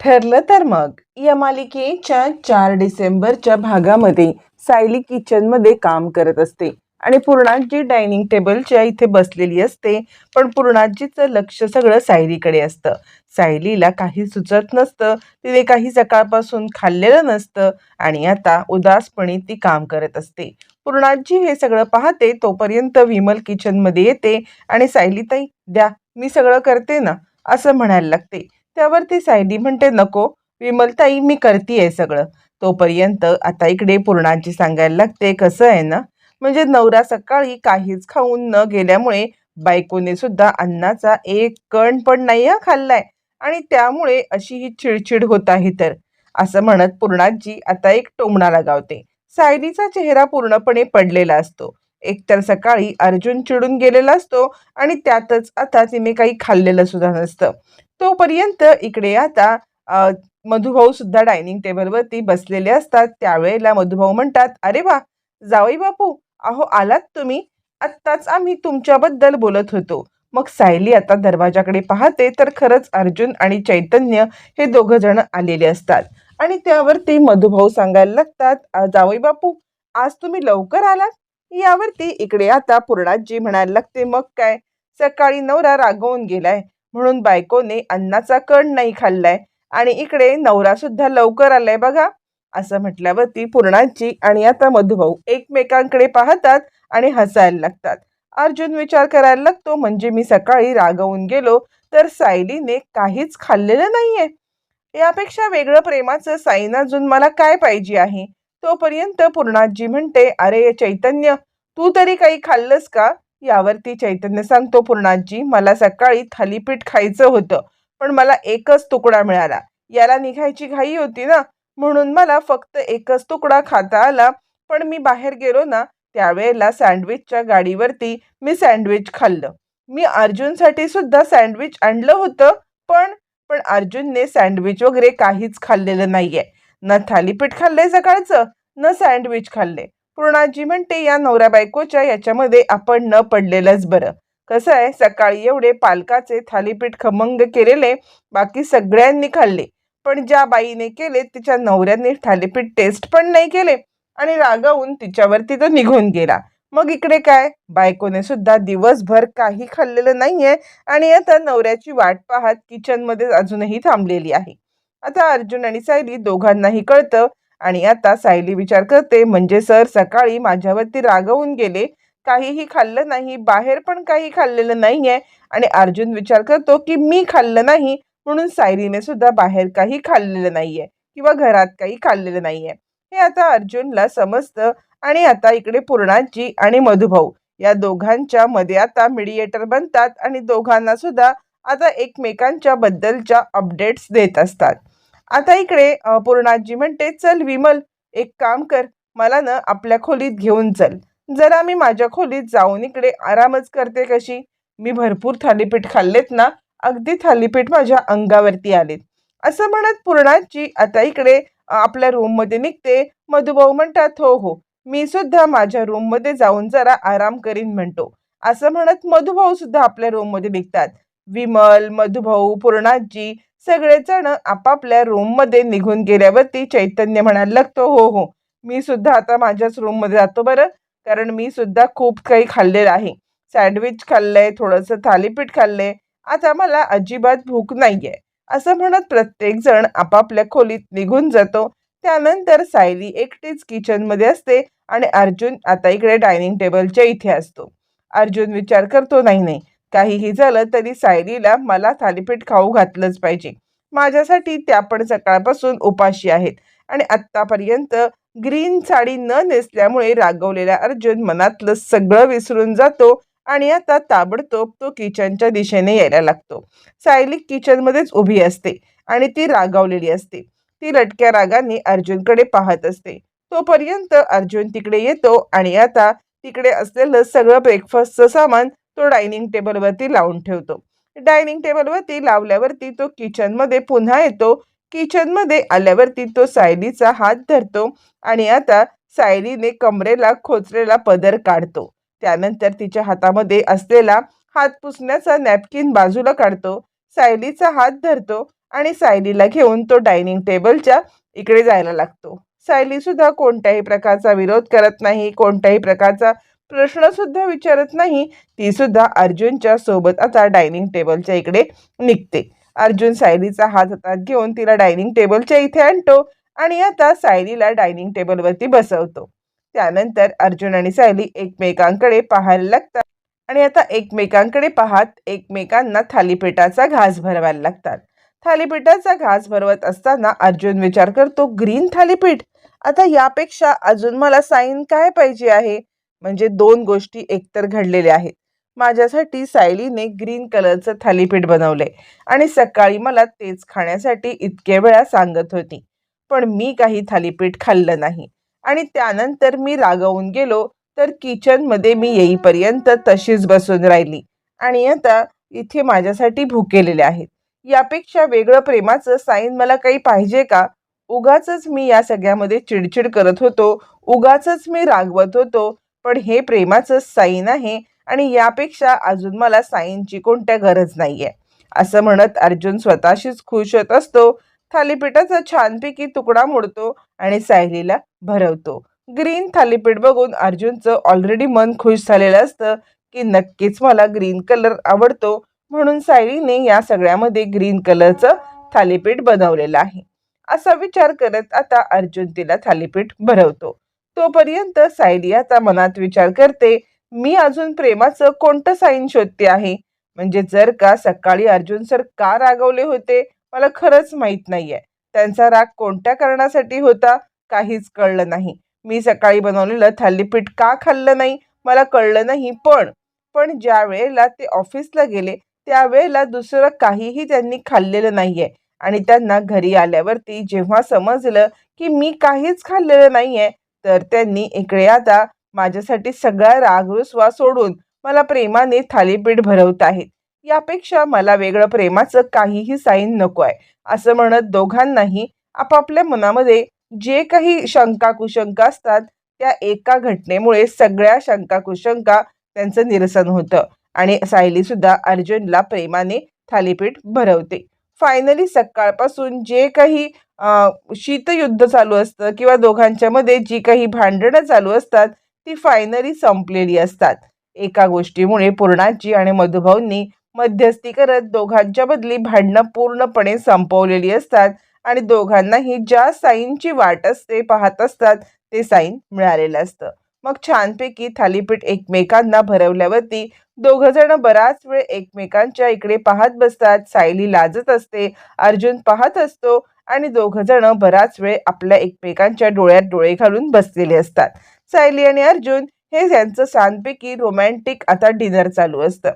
ठरलं तर मग. या मालिकेच्या चार डिसेंबरच्या भागामध्ये सायली किचनमध्ये काम करत असते आणि पूर्णाजी डायनिंग टेबलच्या इथे बसलेली असते. पण पूर्णाजीचं लक्ष सगळं सायलीकडे असतं. सायलीला काही सुचत नसतं. तिने काही सकाळपासून खाल्लेलं नसतं आणि आता उदासपणे ती काम करत असते. पूर्णाजी हे सगळं पाहते तोपर्यंत विमल किचनमध्ये येते आणि सायलीताई द्या मी सगळं करते ना असं म्हणायला लागते. त्यावरती सायली म्हणते नको विमलताई मी करतीये सगळं. तोपर्यंत आता इकडे पूर्णाजी सांगायला लागते कसं आहे ना म्हणजे नवरा सकाळी काहीच खाऊन न गेल्यामुळे बायकोने सुद्धा अन्नाचा एक कण पण नाही खाल्लाय आणि त्यामुळे अशी ही चिडचिड होत आहे तर. असं म्हणत पूर्णाजी आता एक टोमणा लगावते सायलीचा चेहरा पूर्णपणे पडलेला असतो. एकतर सकाळी अर्जुन चिडून गेलेला असतो आणि त्यातच आता तिने काही खाल्लेलं सुद्धा नसतं. तोपर्यंत इकडे आता मधुभाऊ सुद्धा डायनिंग टेबलवरती बसलेले असतात. त्यावेळेला मधुभाऊ म्हणतात अरे वा जावई बापू अहो आलात तुम्ही? आत्ताच आम्ही तुमच्याबद्दल बोलत होतो. मग सायली आता दरवाजाकडे पाहते तर खरंच अर्जुन आणि चैतन्य हे दोघ जण आलेले असतात. आणि त्यावरती मधुभाऊ सांगायला लागतात जावई बापू आज तुम्ही लवकर आलात? यावरती इकडे आता पूर्णाजी म्हणायला लागते मग काय? सकाळी नवरा रागवून गेलाय. म्हणून बायकोने अन्नाचा कण नाही खाल्लाय. आणि इकडे नवरा सुद्धा लवकर आलाय बघा. असं म्हटल्यावरती पूर्णाजी आणि आता मधुभाऊ एकमेकांकडे पाहतात आणि हसायला लागतात. अर्जुन विचार करायला लागतो म्हणजे मी सकाळी रागवून गेलो तर सायलीने काहीच खाल्लेलं नाहीये. यापेक्षा वेगळं प्रेमाचं साईन अजून मला काय पाहिजे आहे? तोपर्यंत पूर्णाजी म्हणते अरे चैतन्य तू तरी काही खाल्लंस का? यावरती चैतन्य सांगतो पूर्णाजी मला सकाळी थालीपीठ खायचं होतं पण मला एकच तुकडा मिळाला. याला निघायची घाई होती ना म्हणून मला फक्त एकच तुकडा खाता आला. पण मी बाहेर गेलो ना त्यावेळेला सँडविचच्या गाडीवरती मी सँडविच खाल्लं. मी अर्जुनसाठी सुद्धा सँडविच आणलं होतं पण पण अर्जुनने सँडविच वगैरे काहीच खाल्लेलं नाहीये. न थालीपीठ खाल्ले सकाळचं न सँडविच खाल्ले. पूर्णाजी म्हणते या नवऱ्या बायकोच्या याच्यामध्ये आपण न पडलेलंच बरं. कसं आहे सकाळी एवढे पालकाचे थालीपीठ खमंग केलेले बाकी सगळ्यांनी खाल्ले. पण ज्या बाईने केले तिच्या नवऱ्याने थालीपीठ टेस्ट पण नाही केले आणि रागावून तिच्यावरती तो निघून गेला. मग इकडे काय? बायकोने सुद्धा दिवसभर काही खाल्लेलं नाहीये आणि आता नवऱ्याची वाट पाहत किचनमध्ये अजूनही थांबलेली आहे. आता अर्जुन आणि सायली दोघांनाही कळतं आणि आता सायली विचार करते म्हणजे सर सकाळी माझ्यावरती रागवून गेले. काहीही खाल्लं नाही बाहेर पण काही खाल्लेलं नाहीये. आणि अर्जुन विचार करतो की मी खाल्लं नाही म्हणून सायलीने सुद्धा बाहेर काही खाल्लेलं नाहीये किंवा घरात काही खाल्लेलं नाहीये. हे आता अर्जुनला समजतं आणि आता इकडे पूर्णाजी आणि मधुभाऊ या दोघांच्या मध्ये आता मिडिएटर बनतात आणि दोघांना सुद्धा आता एकमेकांच्या बद्दलच्या अपडेट्स देत असतात. आता इकडे पूर्णाजी म्हणते चल विमल एक काम कर मला ना आपल्या खोलीत घेऊन चल. जरा मी माझ्या खोलीत जाऊन इकडे आरामच करते कशी. मी भरपूर थालीपीठ खाल्लेत ना अगदी थालीपीठ माझ्या अंगावरती आलेत. असं म्हणत पूर्णाजी आता इकडे आपल्या रूममध्ये निघते. मधुभाऊ म्हणतात हो हो मी सुद्धा माझ्या रूममध्ये जाऊन जरा आराम करीन म्हणतो. असं म्हणत मधुभाऊ सुद्धा आपल्या रूममध्ये निघतात. विमल मधुभाऊ पूर्णाजी सगळेजण आपापल्या रूममध्ये निघून गेल्यावरती चैतन्य म्हणायला लागतो हो हो मी सुद्धा आता माझ्याच रूममध्ये जातो बरं कारण मी सुद्धा खूप काही खाल्लेलं आहे. सँडविच खाल्लंय थोडंसं थालीपीठ खाल्लंय. आता मला अजिबात भूक नाहीये. असं म्हणत प्रत्येकजण आपापल्या खोलीत निघून जातो. त्यानंतर सायली एकटीच किचनमध्ये असते आणि अर्जुन आता इकडे डायनिंग टेबलच्या इथे असतो. अर्जुन विचार करतो नाही नाही काहीही झालं तरी सायलीला मला थालीपीठ खाऊ घातलंच पाहिजे. माझ्यासाठी त्या पण सकाळपासून उपाशी आहेत. आणि आत्तापर्यंत ग्रीन साडी न नेसल्यामुळे रागवलेला अर्जुन मनातलं सगळं विसरून जातो आणि आता ताबडतोब तो किचनच्या दिशेने यायला लागतो. सायली किचनमध्येच उभी असते आणि ती रागावलेली असते. ती लटक्या रागाने अर्जुनकडे पाहत असते. तोपर्यंत अर्जुन तिकडे येतो आणि आता तिकडे असलेलं सगळं ब्रेकफास्टचं सामान तो डायनिंग टेबलवरती लावून ठेवतो. डायनिंग टेबलवरती लावल्यावरती तो किचनमध्ये पुन्हा येतो. किचनमध्ये आल्यावरती तो सायलीचा हात धरतो आणि आता सायलीने कमरेला खोचलेला पदर काढतो. त्यानंतर तिच्या हातामध्ये असलेला हात पुसण्याचा नॅपकिन बाजूला काढतो. सायलीचा हात धरतो आणि सायलीला घेऊन तो डायनिंग टेबलच्या इकडे जायला लागतो. सायली सुद्धा कोणत्याही प्रकारचा विरोध करत नाही कोणत्याही प्रकारचा प्रश्न सुद्धा विचारत नाही ती सुद्धा अर्जुनच्या सोबत आता डायनिंग टेबलच्या इकडे निघते. अर्जुन सायलीचा हात हातात घेऊन तिला डायनिंग टेबलच्या इथे आणतो आणि आता सायलीला डायनिंग टेबलवरती बसवतो. त्यानंतर अर्जुन आणि सायली एकमेकांकडे पाहायला लागतात आणि आता एकमेकांकडे पाहत एकमेकांना थालीपीठाचा घास भरवायला लागतात. थालीपीठाचा घास भरवत असताना अर्जुन विचार करतो ग्रीन थालीपीठ? आता यापेक्षा अजून मला साईन काय पाहिजे आहे? म्हणजे दोन गोष्टी एकतर घडलेल्या आहेत. माझ्यासाठी सायलीने ग्रीन कलरचं थालीपीठ बनवलंय आणि सकाळी मला तेच खाण्यासाठी इतके वेळा सांगत होती. पण मी काही थालीपीठ खाल्लं नाही आणि त्यानंतर मी रागवून गेलो तर किचनमध्ये मी येईपर्यंत तशीच बसून राहिली आणि आता इथे माझ्यासाठी भुकेलेले आहेत. यापेक्षा वेगळं प्रेमाचं साईन मला काही पाहिजे का? उगाच मी या सगळ्यामध्ये चिडचिड करत होतो उगाच मी रागवत होतो पण हे प्रेमाचं साईन आहे आणि यापेक्षा अजून मला साईनची कोणत्या गरज नाही आहे असं म्हणत अर्जुन स्वतःशीच खुश होत असतो. थालीपीठाचा छानपैकी तुकडा मोडतो आणि सायलीला भरवतो. ग्रीन थालीपीठ बघून अर्जुनचं ऑलरेडी मन खुश झालेलं असतं की नक्कीच मला ग्रीन कलर आवडतो. म्हणून सायलीने या सगळ्यामध्ये ग्रीन कलरचं थालीपीठ बनवलेलं आहे. असा विचार करत आता अर्जुन तिला थालीपीठ भरवतो. तोपर्यंत सायली आता मनात विचार करते मी अजून प्रेमाचं कोणतं साईन शोधते आहे? म्हणजे जर का सकाळी अर्जुन सर का रागवले होते मला खरंच माहीत नाहीये. त्यांचा राग कोणत्या कारणासाठी होता काहीच कळलं नाही. मी सकाळी बनवलेलं थालीपीठ का खाल्लं नाही मला कळलं नाही पण पण ज्या वेळेला ते ऑफिसला गेले त्यावेळेला दुसरं काहीही त्यांनी खाल्लेलं नाहीये. आणि त्यांना घरी आल्यावरती जेव्हा समजलं की मी काहीच खाल्लेलं नाहीये तर त्यांनी इकडे आता माझ्यासाठी सगळा रागरुसवा सोडून मला प्रेमाने थालीपीठ भरवत आहेत. यापेक्षा मला वेगळं प्रेमाचं काहीही साईन नको आहे. असं म्हणत दोघांनाही आपापल्या मनामध्ये जे काही शंका कुशंका असतात त्या एका घटनेमुळे सगळ्या शंका कुशंका त्यांचं निरसन होतं आणि सायली सुद्धा अर्जुनला प्रेमाने थालीपीठ भरवते. फायनली सकाळपासून जे काही शीतयुद्ध चालू असतं किंवा दोघांच्या मध्ये जी काही भांडणं चालू असतात ती फायनली संपलेली असतात. एका गोष्टीमुळे पूर्णाजी आणि मधुभाऊंनी मध्यस्थी करत दोघांच्या बदली भांडणं पूर्णपणे संपवलेली असतात आणि दोघांनाही ज्या साईनची वाट असते पाहत असतात ते साईन मिळालेलं असतं. मग छानपैकी थालीपीठ एकमेकांना भरवल्यावरती दोघ जण बराच वेळ एकमेकांच्या इकडे पाहत बसतात सायली लाजत असते अर्जुन पाहत असतो आणि दोघ जण बराच वेळ आपल्या एकमेकांच्या डोळ्यात डोळे घालून बसलेले असतात. सायली आणि अर्जुन हे त्यांचं सांगपैकी रोमॅन्टिक आता डिनर चालू असतं.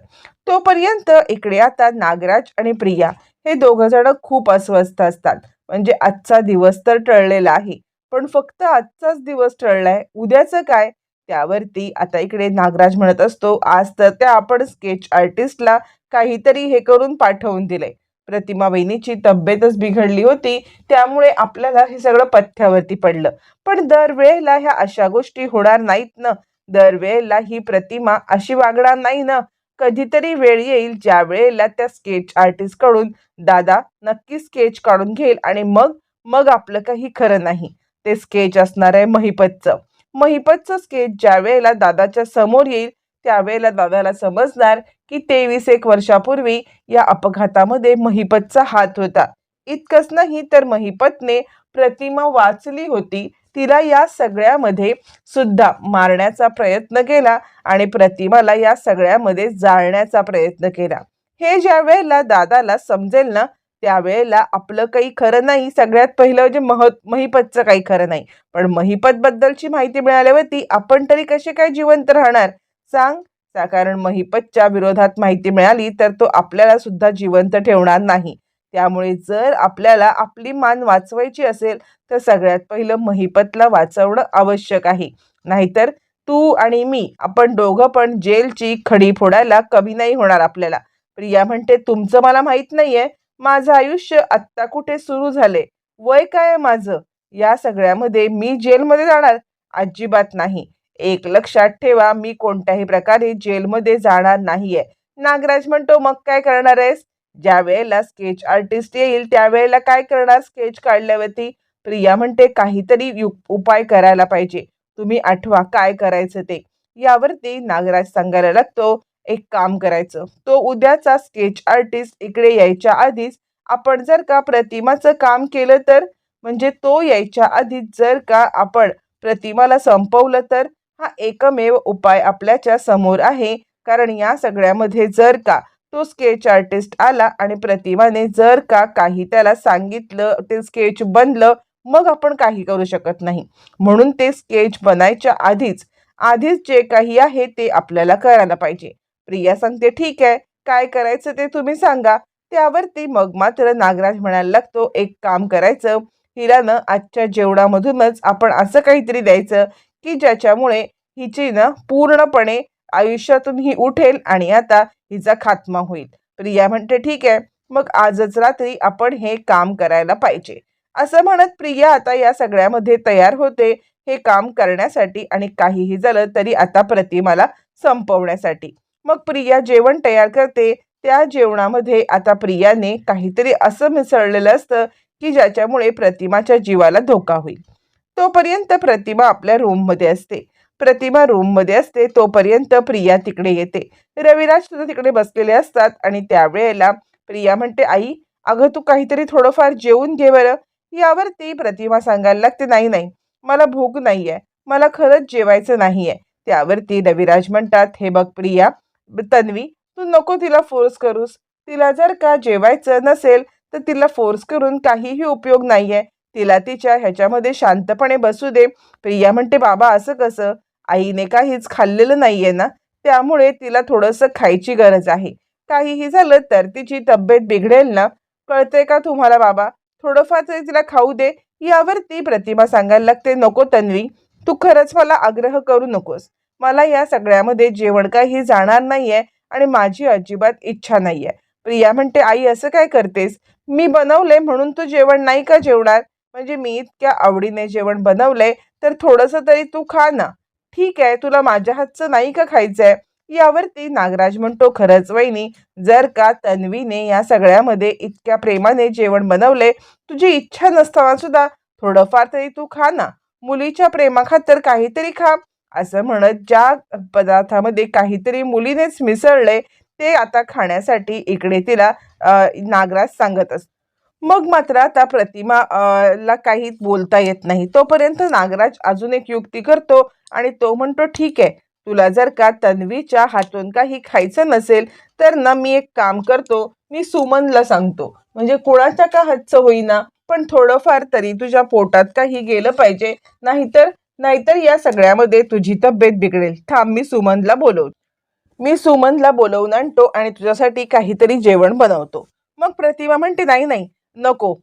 तोपर्यंत इकडे आता नागराज आणि प्रिया हे दोघ जण खूप अस्वस्थ असतात. म्हणजे आजचा दिवस तर टळलेला आहे. पण फक्त आजचाच दिवस टळलाय. उद्याचं काय? त्यावरती आता इकडे नागराज म्हणत असतो आज तर त्या आपण स्केच आर्टिस्टला काहीतरी हे करून पाठवून दिलंय. प्रतिमा वहिनीची तब्येतच बिघडली होती त्यामुळे आपल्याला हे सगळं पथ्यावरती पडलं. पण दरवेळेला ह्या अशा गोष्टी होणार नाहीत ना. दरवेळेला ही प्रतिमा अशी वागणार नाही ना. कधीतरी वेळ येईल ज्या वेळेला त्या स्केच आर्टिस्टकडून दादा नक्की स्केच काढून घेईल आणि मग मग आपलं काही खरं नाही. ते स्केच असणार आहे महिपतचं. महिपतचं स्केच ज्या वेळेला दादाच्या समोर येईल त्यावेळेला दादाला समजणार की तेवीस एक वर्षापूर्वी या अपघातामध्ये महिपतचा हात होता. इतकंच नाही तर महिपतने प्रतिमा वाचली होती. तिला या सगळ्यामध्ये सुद्धा मारण्याचा प्रयत्न केला आणि प्रतिमाला या सगळ्यामध्ये जाळण्याचा प्रयत्न केला. हे ज्या वेळेला दादाला समजेल ना त्यावेळेला आपलं काही खरं नाही. सगळ्यात पहिलं म्हणजे मह महिपतचं काही खरं नाही. पण महिपत बद्दलची माहिती मिळाल्यावरती आपण तरी कसे काय जिवंत राहणार? सांग. कारण महिपतच्या विरोधात माहिती मिळाली तर तो आपल्याला सुद्धा जिवंत ठेवणार नाही. त्यामुळे जर आपल्याला आपली मान वाचवायची असेल तर सगळ्यात पहिलं महिपतला वाचवणं आवश्यक आहे. नाहीतर तू आणि मी आपण दोघं पण जेलची खडी फोडायला कमी नाही होणार आपल्याला. प्रिया म्हणते तुमचं मला माहीत नाहीये. माझं आयुष्य आत्ता कुठे सुरू झाले? वय काय माझं? या सगळ्यामध्ये मी जेलमध्ये जाणार? अजिबात नाही. एक लक्षात ठेवा मी कोणत्याही प्रकारे जेलमध्ये जाणार नाहीये. नागराज म्हणतो मग काय करणार आहेस? ज्या वेळेला स्केच आर्टिस्ट येईल त्यावेळेला काय करणार स्केच काढल्यावरती? प्रिया म्हणते काहीतरी यु उपाय करायला पाहिजे. तुम्ही आठवा काय करायचं ते. यावरती नागराज सांगायला लागतो एक काम करायचं. तो उद्याचा स्केच आर्टिस्ट इकडे यायच्या आधीच आपण जर का प्रतिमाचं काम केलं तर? म्हणजे तो यायच्या आधीच जर का आपण प्रतिमाला संपवलं तर? हा एकमेव उपाय आपल्याच्या समोर आहे. कारण या सगळ्यामध्ये जर का तो स्केच आर्टिस्ट आला आणि प्रतिमाने जर का काही त्याला सांगितलं ते स्केच बनलं मग आपण काही करू शकत नाही. म्हणून ते स्केच बनायच्या आधीच आधीच जे काही आहे ते आपल्याला करायला पाहिजे. प्रिया सांगते ठीक आहे काय करायचं ते तुम्ही सांगा. त्यावरती मग मात्र नागराज म्हणायला लागतो एक काम करायचं हिरानं आजच्या जेवणामधूनच आपण असं काहीतरी द्यायचं की ज्याच्यामुळे हिची ना पूर्णपणे आयुष्यातून ही उठेल आणि आता हिचा खात्मा होईल. प्रिया म्हणते ठीक आहे मग आजच रात्री आपण हे काम करायला पाहिजे. असं म्हणत प्रिया आता या सगळ्यामध्ये तयार होते हे काम करण्यासाठी आणि काहीही झालं तरी आता प्रतिमाला संपवण्यासाठी. मग प्रिया जेवण तयार करते त्या जेवणामध्ये आता प्रियाने काहीतरी असं मिसळलेलं असतं की ज्याच्यामुळे प्रतिमाच्या जीवाला धोका होईल. तोपर्यंत प्रतिमा आपल्या रूममध्ये असते. प्रतिमा रूममध्ये असते तोपर्यंत प्रिया तिकडे येते. रविराज सुद्धा तिकडे बसलेले असतात आणि त्यावेळेला प्रिया म्हणते आई अगं तू काहीतरी थोडंफार जेवून घे बरं. यावरती प्रतिमा सांगायला लागते नाही नाही मला भूक नाही आहे मला खरंच जेवायचं नाही आहे त्यावरती रविराज म्हणतात हे बघ प्रिया तन्वी तू नको तिला फोर्स करूस. तिला जर का जेवायचं नसेल तर तिला फोर्स करून काहीही उपयोग नाही आहे तिला तिच्या ह्याच्यामध्ये शांतपणे बसू दे. प्रिया म्हणते बाबा असं कसं? आईने काहीच खाल्लेलं नाही आहे ना? त्यामुळे तिला थोडंसं खायची गरज आहे. काहीही झालं तर तिची तब्येत बिघडेल ना? कळते का तुम्हाला बाबा? थोडंफार तरी तिला खाऊ दे. यावर ती प्रतिमा सांगायला लागते नको तन्वी तू खरंच मला आग्रह करू नकोस. मला या सगळ्यामध्ये जेवण काही जाणार नाहीये आणि माझी अजिबात इच्छा नाहीये. प्रिया म्हणते आई असं काय करतेस? मी बनवले म्हणून तू जेवण नाही का जेवणार? म्हणजे मी इतक्या आवडीने जेवण बनवलंय तर थोडंसं तरी तू खा ना. ठीक आहे तुला माझ्या हातचं नाही का खायचंय? यावरती नागराज म्हणतो खरंच वहिनी जर का तन्वीने या सगळ्यामध्ये इतक्या प्रेमाने जेवण बनवले तुझी इच्छा नसताना सुद्धा थोडंफार तरी तू खा ना. मुलीच्या प्रेमाखातर काहीतरी खा. असं म्हणत ज्या पदार्थामध्ये काहीतरी मुलीनेच मिसळले ते आता खाण्यासाठी इकडे तिला नागराज सांगत असतो मग मात्र आता प्रतिमा ला काही बोलता येत नाही. तोपर्यंत नागराज अजून एक युक्ती करतो आणि तो म्हणतो ठीक आहे तुला जर का तन्वीच्या हातून काही खायचं नसेल तर ना मी एक काम करतो मी सुमनला सांगतो. म्हणजे कोणाच्या का हातचं होईना पण थोडंफार तरी तुझ्या पोटात काही गेलं पाहिजे नाहीतर नाहीतर या सगळ्यामध्ये तुझी तब्येत बिघडेल. थांब मी सुमनला बोलव मी सुमनला बोलवून आणतो आणि तुझ्यासाठी काहीतरी जेवण बनवतो. मग प्रतिमा म्हणते नाही नाही नको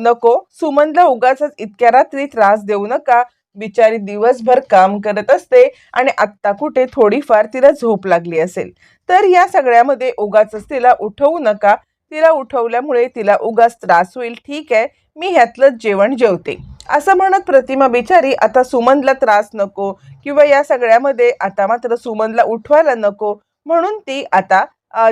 नको. सुमनला उगाच इतक्या रात्री त्रास देऊ नका. बिचारी दिवसभर काम करत असते आणि आत्ता कुठे थोडीफार तिला झोप लागली असेल. तर या सगळ्यामध्ये उगाच तिला उठवू नका. तिला उठवल्यामुळे तिला उगाच त्रास होईल. ठीक आहे मी ह्यातलंच जेवण जेवते. असं म्हणत प्रतिमा बिचारी आता सुमनला त्रास नको किंवा या सगळ्यामध्ये आता मात्र सुमनला उठवायला नको. म्हणून ती आता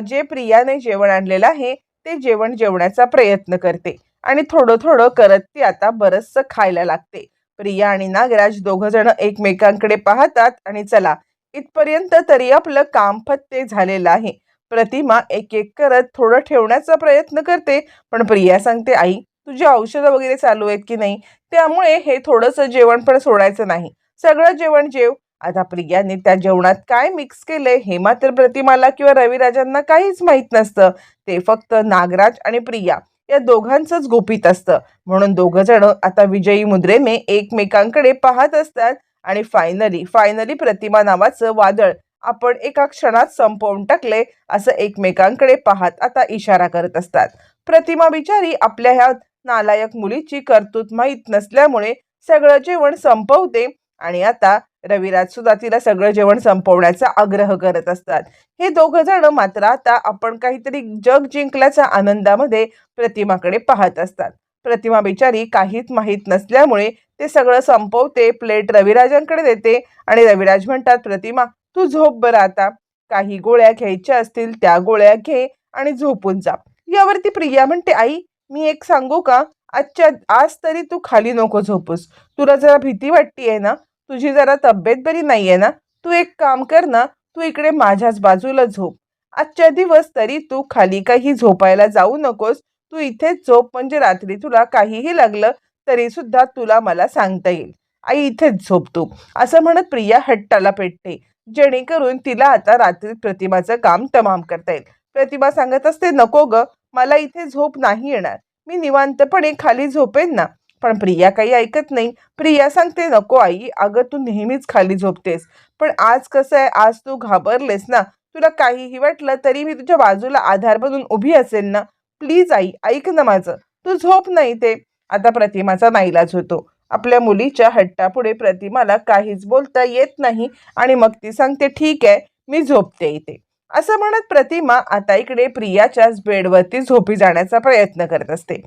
जे प्रियाने जेवण आणलेलं आहे ते जेवण जेवण्याचा प्रयत्न करते. आणि थोडं थोडं करत ती आता बरंचसं खायला लागते. प्रिया आणि नागराज दोघं जण एकमेकांकडे पाहतात आणि चला इथपर्यंत तरी आपलं काम फत्ते झालेलं आहे. प्रतिमा एक एक करत थोडं ठेवण्याचा प्रयत्न करते पण प्रिया सांगते आई तुझी औषधं वगैरे चालू आहेत की नाही? त्यामुळे हे थोडंसं जेवण पण सोडायचं नाही. सगळं जेवण जेव आता प्रियाने त्या जेवणात काय मिक्स केले हे मात्र प्रतिमाला किंवा रविराजांना काहीच माहीत नसतं. ते फक्त नागराज आणि प्रिया या दोघांचंच गोपित असतं. म्हणून दोघं जण आता विजयी मुद्रेने एकमेकांकडे पाहत असतात आणि फायनली फायनली प्रतिमा नावाचं वादळ आपण एका क्षणात संपवून टाकले असं एकमेकांकडे पाहत आता इशारा करत असतात. प्रतिमा बिचारी आपल्या ह्या नालायक मुलीची कर्तूत माहीत नसल्यामुळे सगळं जेवण संपवते आणि आता रविराज सुद्धा तिला सगळं जेवण संपवण्याचा आग्रह करत असतात. हे दोघं जण मात्र आता आपण काहीतरी जग जिंकल्याच्या आनंदामध्ये प्रतिमाकडे पाहत असतात. प्रतिमा बिचारी काहीच माहीत नसल्यामुळे ते सगळं संपवते प्लेट रविराजांकडे देते आणि रविराज म्हणतात प्रतिमा तू झोप बरं आता. काही गोळ्या घ्यायच्या असतील त्या गोळ्या घे आणि झोपून जा. यावरती प्रिया म्हणते आई मी एक सांगू का? आजच्या आज तरी तू खाली नको झोपूस. तुला जरा भीती वाटतीये ना? तुझी जरा तब्येत बरी नाहीये ना? तू एक काम कर ना तू इकडे माझ्याच बाजूला झोप. आजच्या दिवस तरी तू खाली काही झोपायला जाऊ नकोस. तू इथेच झोप म्हणजे रात्री तुला काहीही लागलं तरी सुद्धा तुला मला सांगता येईल. आई इथेच झोप तू. असं म्हणत प्रिया हट्टाला पेटते जेणेकरून तिला आता रात्री प्रतिमाचं काम तमाम करता येईल. प्रतिमा सांगत असते नको ग मला इथे झोप नाही येणार. मी निवांतपणे खाली झोपेन ना. पण प्रिया काही ऐकत नाही. प्रिया सांगते नको आई अगं तू नेहमीच खाली झोपतेस. पण आज कसं आहे आज तू घाबरलेस ना. तुला काहीही वाटलं तरी मी तुझ्या बाजूला आधार बनून उभी असेल ना. प्लीज आई ऐक ना माझं. तू झोप नाही ते. आता प्रतिमाचा नाईलाज होतो. आपल्या मुलीच्या हट्टापुढे प्रतिमाला काहीच बोलता येत नाही आणि मग ती सांगते ठीक आहे मी झोपते इथे. असं म्हणत प्रतिमा आता इकडे प्रियाच्याच बेडवरती झोपी जाण्याचा प्रयत्न करत असते.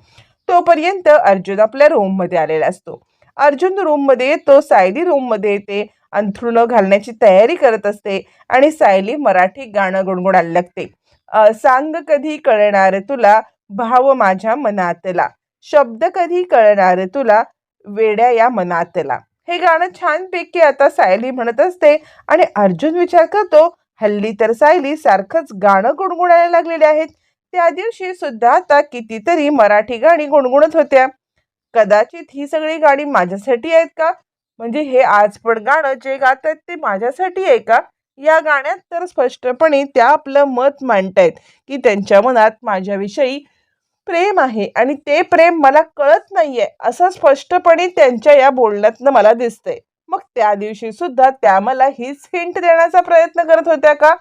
तोपर्यंत अर्जुन आपल्या रूममध्ये आलेला असतो. अर्जुन रूममध्ये येतो सायली रूममध्ये येते अंथरुणं घालण्याची तयारी करत असते आणि सायली मराठी गाणं गुणगुणायला लागते. सांग कधी कळणार तुला भाव माझ्या मनातला? शब्द कधी कळणार तुला वेड्या या मनातला? हे गाणं छानपैकी आता सायली म्हणत असते आणि अर्जुन विचार करतो हल्ली तर सायली सारखंच गाणं गुणगुणायला लागलेले आहेत. त्या दिवशी सुद्धा आता कितीतरी मराठी गाणी गुणगुणत होत्या. कदाचित ही सगळी गाणी माझ्यासाठी आहेत का? म्हणजे हे आज पण गाणं जे गात आहेत ते माझ्यासाठी आहे का? या गाण्यात तर स्पष्टपणे त्या आपलं मत मांडतायत की त्यांच्या मनात माझ्याविषयी प्रेम आहे आणि ते प्रेम मला कळत नाहीये असं स्पष्टपणे त्यांच्या या बोलण्यातनं मला दिसतंय. मग त्या दिवशी सुद्धा त्या मला हीच हिंट देण्याचा प्रयत्न करत होत्या का?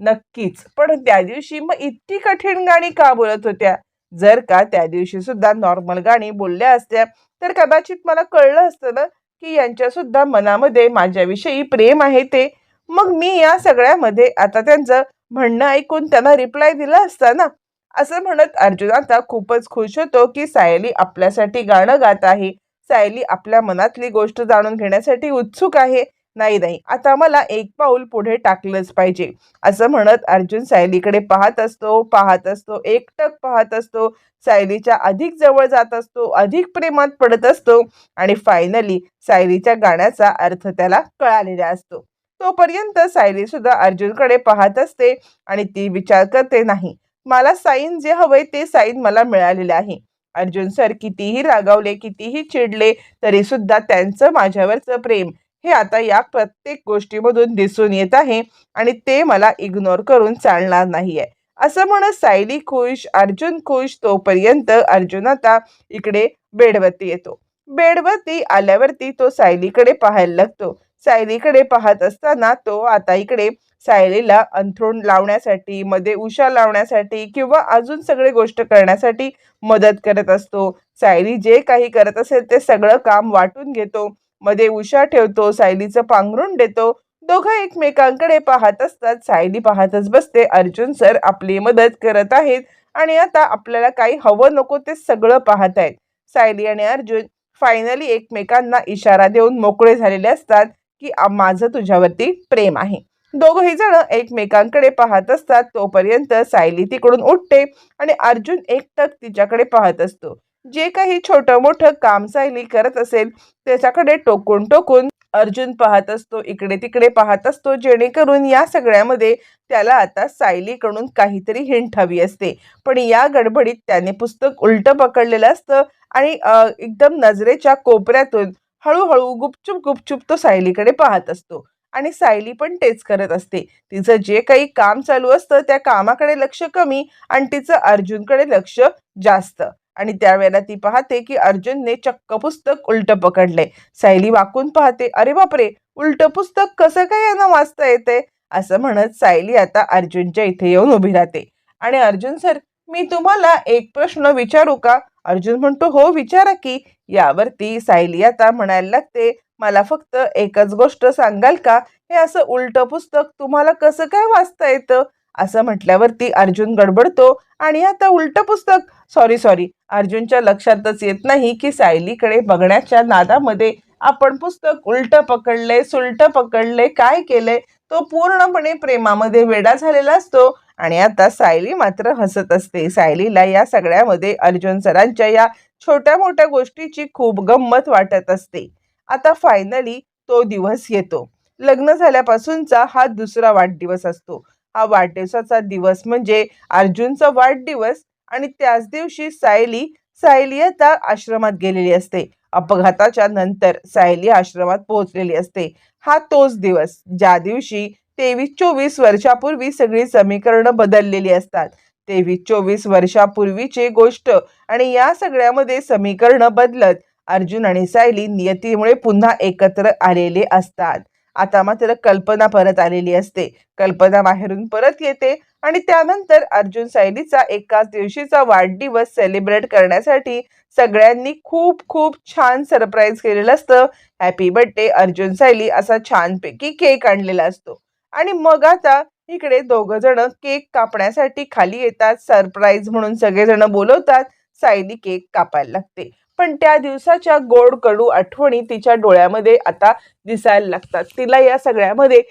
नक्कीच. पण त्या दिवशी मग इतकी कठीण गाणी का बोलत होत्या? जर का त्या दिवशी सुद्धा नॉर्मल गाणी बोलल्या असत्या तर कदाचित मला कळलं असतं ना की यांच्या सुद्धा मनामध्ये माझ्याविषयी प्रेम आहे ते. मग मी या सगळ्यामध्ये आता त्यांचं म्हणणं ऐकून त्यांना रिप्लाय दिला असता ना असं म्हणत अर्जुन आता खूपच खुश होतो की सायली आपल्यासाठी गाणं गात आहे. सायली आपल्या मनातली गोष्ट जाणून घेण्यासाठी उत्सुक आहे. नाही नाही. आता मला एक पाऊल पुढे टाकलंच पाहिजे. असं म्हणत अर्जुन सायलीकडे पाहत असतो पाहत असतो एकटक पाहत असतो. सायलीच्या अधिक जवळ जात असतो अधिक प्रेमात पडत असतो आणि फायनली सायलीच्या गाण्याचा अर्थ त्याला कळालेला असतो. तोपर्यंत सायली सुद्धा अर्जुनकडे पाहत असते आणि ती विचार करते नाही मला साईन जे हवंय ते साईन मला मिळालेले आहे. अर्जुन सर कितीही रागावले कितीही चिडले तरी सुद्धा त्यांचं माझ्यावरचं प्रेम हे आता या प्रत्येक गोष्टीमधून दिसून येत आहे आणि ते मला इग्नोर करून चालणार नाहीये. असं म्हणत सायली खुश अर्जुन खुश तोपर्यंत अर्जुन आता इकडे बेडवरती येतो. बेडवरती आल्यावरती तो सायलीकडे पाहायला लागतो. सायलीकडे पाहत असताना तो आता इकडे सायलीला अंथरूण लावण्यासाठी मध्ये उशा लावण्यासाठी किंवा अजून सगळे गोष्ट करण्यासाठी मदत करत असतो. सायली जे काही करत असेल ते सगळं काम वाटून घेतो. मध्ये उशा ठेवतो सायलीचं पांघरून देतो. दोघं एकमेकांकडे पाहत असतात. सायली पाहतच बसते. अर्जुन सर आपली मदत करत आहेत आणि आता आपल्याला काही हवं नको ते सगळं पाहत आहेत. सायली आणि अर्जुन फायनली एकमेकांना इशारा देऊन मोकळे झालेले असतात की माझं तुझ्यावरती प्रेम आहे. दोघही जण एकमेकांकडे पाहत असतात. तोपर्यंत सायली तिकडून उठते आणि अर्जुन एकटक तिच्याकडे पाहत असतो. जे काही छोटं मोठं काम सायली करत असेल त्याच्याकडे टोकून टोकून अर्जुन पाहत असतो इकडे तिकडे पाहत असतो जेणेकरून या सगळ्यामध्ये त्याला आता सायलीकडून काहीतरी हिंट हवी असते. पण या गडबडीत त्याने पुस्तक उलटं पकडलेलं असतं आणि एकदम नजरेच्या कोपऱ्यातून हळूहळू गुपचूप गुपचूप तो सायलीकडे पाहत असतो. आणि सायली पण तेच करत असते. तिचं जे काही काम चालू असतं त्या कामाकडे लक्ष कमी आणि तिचं अर्जुनकडे लक्ष जास्त. आणि त्यावेळेला ती पाहते की अर्जुनने चक्क पुस्तक उलटं पकडले. सायली वाकून पाहते अरे बापरे! उलटं पुस्तक कसं काय यांना वाचता येते? असं म्हणत सायली आता अर्जुनच्या इथे येऊन उभी राहते. आणि अर्जुन सर मी तुम्हाला एक प्रश्न विचारू का? अर्जुन म्हणतो हो विचारा की. यावरती सायली आता म्हणायला लागते मला फक्त एकच गोष्ट सांगाल का? हे असं उलटं पुस्तक तुम्हाला कसं काय वाचता येतं? असं म्हटल्यावरती अर्जुन गडबडतो आणि आता उलटं पुस्तक. सॉरी सॉरी अर्जुनच्या लक्षातच येत नाही की सायलीकडे बघण्याच्या नादामध्ये आपण पुस्तक उलटं पकडले सुलटं पकडले काय केलंय तो पूर्णपणे प्रेमामध्ये वेडा झालेला असतो. आणि आता सायली मात्र हसत असते. सायलीला या सगळ्यामध्ये अर्जुन सरांच्या या छोट्या मोठ्या गोष्टीची खूप गंमत वाटत असते. आता फायनली तो दिवस येतो. लग्न झाल्यापासूनचा हा दुसरा वाढदिवस असतो. हा वाढदिवसाचा दिवस म्हणजे अर्जुनचा वाढदिवस आणि त्याच दिवशी सायली सायली आता आश्रमात गेलेली असते. अपघाताच्या नंतर सायली आश्रमात पोहोचलेली असते. हा तोच दिवस ज्या दिवशी तेवीस चोवीस वर्षापूर्वी सगळी समीकरणं बदललेली असतात. तेवीस चोवीस वर्षापूर्वीची गोष्ट आणि या सगळ्यामध्ये समीकरणं बदलत अर्जुन आणि सायली नियतीमुळे पुन्हा एकत्र आलेले असतात. आता मात्र कल्पना परत आलेली असते. कल्पना बाहेरून परत येते आणि त्यानंतर अर्जुन सायलीचा एकाच दिवशीचा वाढदिवस सेलिब्रेट करण्यासाठी सगळ्यांनी खूप खूप छान सरप्राईज केलेलं असतं. हॅपी बर्थडे अर्जुन सायली असा छानपैकी केक आणलेला असतो. आणि मग आता इकडे दोघं जण केक कापण्यासाठी खाली येतात. सरप्राईज म्हणून सगळेजण बोलवतात. सायली केक कापायला लागते. पण त्या दिवसाच्या गोड कडू आठवणी तिच्या डोळ्यामध्ये आता दिसायला लागतात. तिला या सगळ्यामध्ये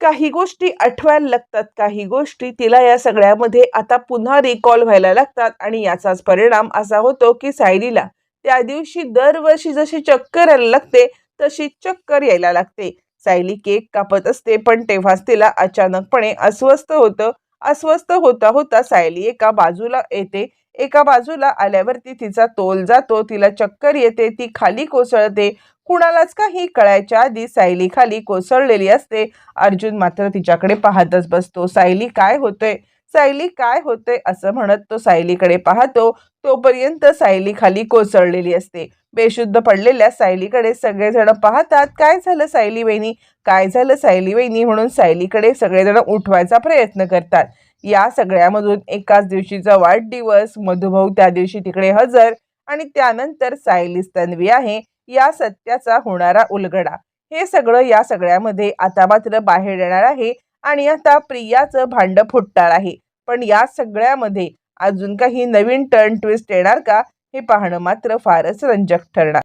काही गोष्टी आठवायला लागतात काही गोष्टी तिला या सगळ्यामध्ये आता पुन्हा रिकॉल व्हायला लागतात आणि याचाच परिणाम असा होतो की सायलीला त्या दिवशी दरवर्षी जशी चक्कर यायला लागते तशी चक्कर यायला लागते. सायली केक कापत असते पण तेव्हाच तिला अचानकपणे अस्वस्थ होतं. अस्वस्थ होता होता सायली एका बाजूला येते एका बाजूला आल्यावरती तिचा तोल जातो तिला चक्कर येते ती खाली कोसळते. कुणालाच काही कळायच्या आधी सायली खाली कोसळलेली असते. अर्जुन मात्र तिच्याकडे पाहतच बसतो सायली काय होतंय? सायली काय होते असं म्हणत तो सायलीकडे पाहतो. तोपर्यंत सायली खाली कोसळलेली असते. बेशुद्ध पडलेल्या सायलीकडे सगळेजण पाहतात काय झालं सायली वहिनी? काय झालं सायली वहिनी? म्हणून सायलीकडे सगळेजण उठवायचा प्रयत्न करतात. या सगळ्यामधून एकाच दिवशीचा वाढदिवस मधुभाऊ त्या दिवशी तिकडे हजर आणि त्यानंतर सायली तन्वी आहे या सत्याचा होणारा उलगडा. हे सगळं या सगळ्यामध्ये आता मात्र बाहेर येणार आहे आणि आता प्रियाचं भांड फुटणार आहे. पण या सगळ्यामध्ये अजून काही नवीन टर्न ट्विस्ट येणार का हे पाहणं मात्र फारच रंजक ठरणार.